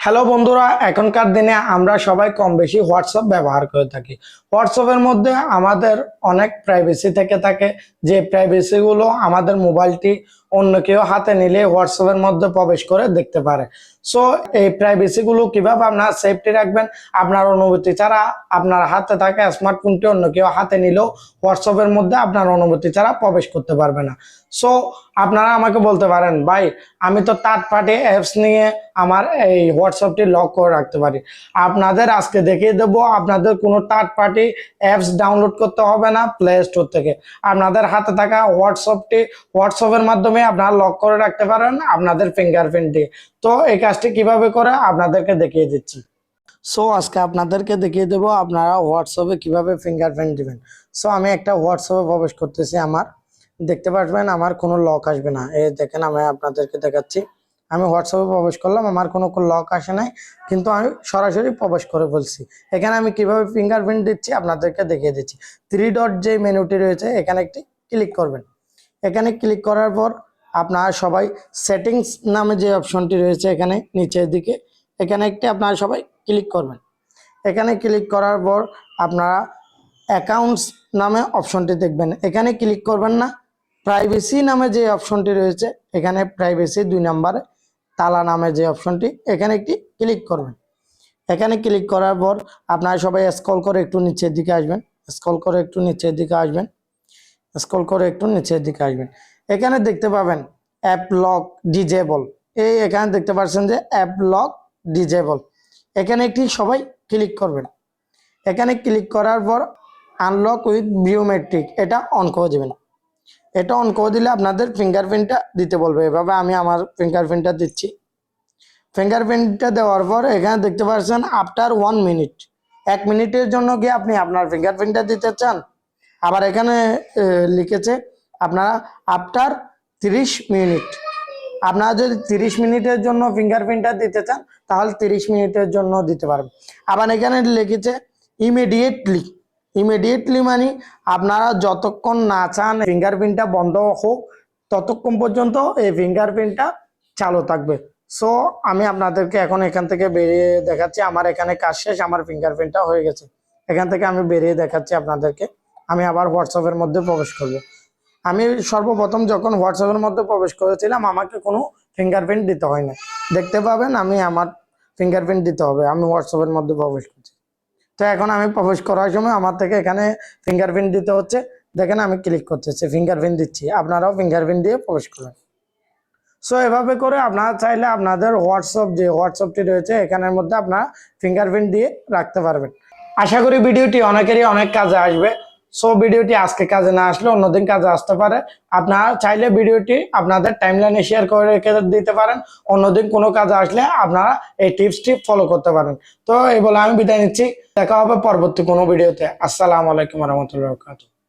Hello বন্ধুরা, এখনকার দিনে আমরা সবাই কম বেশি হোয়াটসঅ্যাপ ব্যবহার করে থাকি। হোয়াটসঅ্যাপের মধ্যে আমাদের অনেক প্রাইভেসি থেকে থাকে। যে প্রাইভেসিগুলো আমাদের মোবাইলটি অন্য কেউ হাতে নিলে হোয়াটসঅ্যাপের মধ্যে প্রবেশ করে দেখতে পারে। সো এই প্রাইভেসিগুলো কীভাবে আপনার সেফটি রাখবেন? আপনার অনুমতি ছাড়া আপনার হাতে থাকা স্মার্টফোনটি অন্য কেউ হাতে নিলেও হোয়াটসঅ্যাপের মধ্যে আপনার অনুমতি ছাড়া প্রবেশ করতে পারবে না। সো আপনারা আমাকে বলতে পারেন, ভাই, আমি তো থার্ড পার্টি অ্যাপস নিয়ে আমার এই হোয়াটসঅ্যাপটি লক করে রাখতে পারি। আপনাদের আজকে দেখিয়ে দেবো, আপনাদের কোনো থার্ড পার্টি অ্যাপস ডাউনলোড করতে হবে না প্লে স্টোর থেকে। আপনাদের হাতে থাকা হোয়াটসঅ্যাপটি হোয়াটসঅ্যাপের মাধ্যমে আপনারা লক করে রাখতে পারেন আপনাদের ফিঙ্গারপ্রিন্ট দিয়ে। তো এই কাজটি কীভাবে করে আপনাদেরকে দেখিয়ে দিচ্ছি। সো আজকে আপনাদেরকে দেখিয়ে দেবো আপনারা হোয়াটসঅ্যাপে কীভাবে ফিঙ্গারপ্রিন্ট দিবেন। সো আমি একটা হোয়াটসঅ্যাপে প্রবেশ করতেছি আমার। দেখতে পারবেন আমার কোনো লক আসবে না। এই দেখেন আমি আপনাদেরকে দেখাচ্ছি। আমি হোয়াটসঅ্যাপে প্রবেশ করলাম, আমার কোনো লক আসে নাই, কিন্তু আমি সরাসরি প্রবেশ করে বলছি। এখানে আমি কীভাবে ফিঙ্গারপ্রিন্ট দিচ্ছি আপনাদেরকে দেখিয়ে দিচ্ছি। থ্রি ডট যে মেনুটি রয়েছে, এখানে একটি ক্লিক করবেন। এখানে ক্লিক করার পর আপনারা সবাই সেটিংস নামে যে অপশনটি রয়েছে এখানে নিচের দিকে, এখানে একটি আপনারা সবাই ক্লিক করবেন। এখানে ক্লিক করার পর আপনারা অ্যাকাউন্টস নামে অপশনটি দেখবেন। এখানে ক্লিক করবেন না। প্রাইভেসি নামে যে অপশনটি রয়েছে, এখানে প্রাইভেসি দুই নম্বরে তালা নামে যে অপশনটি এখানে একটি ক্লিক করবেন। এখানে ক্লিক করার পর আপনারা সবাই স্ক্রল করে একটু নিচের দিকে আসবেন। স্ক্রল করে একটু নিচের দিকে আসবেন। স্ক্রল করে একটু নিচের দিকে আসবেন। এখানে দেখতে পাবেন অ্যাপ লক ডিজেবল এই এখানে দেখতে পাচ্ছেন যে অ্যাপ লক ডিজেবল এখানে একটি সবাই ক্লিক করবেন এখানে ক্লিক করার পর আনলক উইথ বিওমেট্রিক এটা অন করে দেবেন এটা অন করে দিলে আপনাদের ফিঙ্গারপ্রিন্টটা দিতে বলবে। এভাবে আমি আমার ফিঙ্গারপ্রিন্টটা দিচ্ছি। ফিঙ্গারপ্রিন্টটা দেওয়ার পর এখানে দেখতে পাচ্ছেন আফটার ওয়ান মিনিট এক মিনিটের জন্য কি আপনি আপনার ফিঙ্গারপ্রিন্টটা দিতে চান? আবার এখানে লিখেছে আপনারা আফটার তিরিশ মিনিট আপনারা যদি তিরিশ মিনিটের জন্য ফিঙ্গারপ্রিন্টটা দিতে চান, তাহলে তিরিশ মিনিটের জন্য দিতে পারবেন। আবার এখানে লিখেছে ইমিডিয়েটলি ইমিডিয়েটলি মানে আপনারা যতক্ষণ না চান ফিঙ্গারপ্রিন্টটা বন্ধ হোক, ততক্ষণ পর্যন্ত এই ফিঙ্গারপ্রিন্টটা চালু থাকবে। সো আমি আপনাদেরকে এখন এখান থেকে বেরিয়ে দেখাচ্ছি। আমার এখানে কাজ শেষ, আমার ফিঙ্গারপ্রিন্টটা হয়ে গেছে। এখান থেকে আমি বেরিয়ে দেখাচ্ছি আপনাদেরকে। আমি আবার হোয়াটসঅ্যাপের মধ্যে প্রবেশ করব। আমি সর্বপ্রথম যখন হোয়াটসঅ্যাপের মধ্যে প্রবেশ করেছিলাম, আমাকে কোনো ফিঙ্গারপ্রিন্ট দিতে হয় না দেখতে পাবেন আমি আমার ফিঙ্গারপ্রিন্ট দিতে হবে, আমি হোয়াটসঅ্যাপের মধ্যে প্রবেশ করছি। তো এখন আমি প্রবেশ করার সময় আমার থেকে এখানে ফিঙ্গারপ্রিন্ট দিতে হচ্ছে। দেখেন আমি ক্লিক করতেছি ফিঙ্গারপ্রিন্ট দিচ্ছি। আপনারাও ফিঙ্গারপ্রিন্ট দিয়ে প্রবেশ করবেন সো এভাবে করে আপনারা চাইলে আপনাদের হোয়াটসঅ্যাপ যে হোয়াটসঅ্যাপটি রয়েছে, এখানের মধ্যে আপনারা ফিঙ্গারপ্রিন্ট দিয়ে রাখতে পারবেন। আশা করি ভিডিওটি অনেকেরই অনেক কাজে আসবে। সো ভিডিওটি আজকে কাজে না আসলে অন্যদিন কাজে আসতে পারে। আপনারা চাইলে ভিডিওটি আপনাদের টাইমলাইনে শেয়ার করে রেখে দিতে পারেন। অন্যদিন কোনো কাজে আসলে আপনারা এই টিপসটি ফলো করতে পারেন। তো, এই বলে আমি বিদায় নিচ্ছি। দেখা হবে পরবর্তী কোনো ভিডিওতে। আসসালামু আলাইকুম রহমতুল্লাহ